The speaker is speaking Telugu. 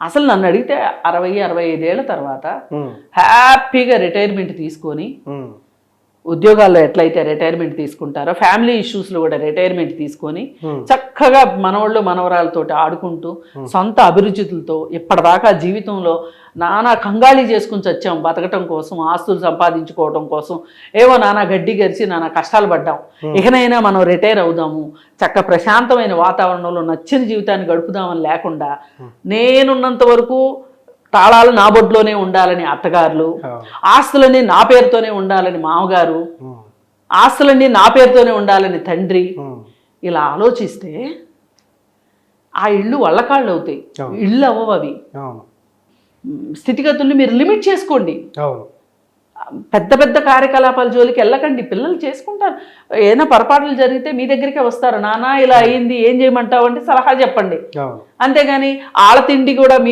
అసలు నన్ను అడిగితే అరవై అరవై ఐదేళ్ళ తర్వాత హ్యాపీగా రిటైర్మెంట్ తీసుకొని ఉద్యోగాల్లో ఎట్లయితే రిటైర్మెంట్ తీసుకుంటారో ఫ్యామిలీ ఇష్యూస్లో కూడా రిటైర్మెంట్ తీసుకొని Hmm. చక్కగా మనవాళ్ళు మనవరాలతోటి ఆడుకుంటూ సొంత అభిరుచులతో ఇప్పటిదాకా జీవితంలో నానా కంగాళి చేసుకుని చచ్చాం బతకటం కోసం ఆస్తులు సంపాదించుకోవడం కోసం. ఏవో నానా గడ్డి గరిచి నానా కష్టాలు పడ్డాం. ఇకనైనా మనం రిటైర్ అవుదాము. చక్క ప్రశాంతమైన వాతావరణంలో నచ్చిన జీవితాన్ని గడుపుదామని లేకుండా నేనున్నంత వరకు తాళాలు నా బొడ్లోనే ఉండాలని అత్తగారులు. ఆస్తులన్నీ నా పేరుతోనే ఉండాలని మామగారు ఆస్తులన్నీ నా పేరుతోనే ఉండాలని తండ్రి. ఇలా ఆలోచిస్తే ఆ ఇళ్ళు వల్లకాళ్ళు అవుతాయి. ఇళ్ళు అవ్వవు అవి. స్థితిగతుల్ని మీరు లిమిట్ చేసుకోండి. పెద్ద పెద్ద కార్యకలాపాల జోలికి వెళ్ళకండి. పిల్లలు చేసుకుంటారు. ఏదైనా పొరపాట్లు జరిగితే మీ దగ్గరికే వస్తారు. నానా ఇలా అయింది ఏం చేయమంటావు? అంటే సలహా చెప్పండి. అంతేగాని ఆళ్ళ తిండి కూడా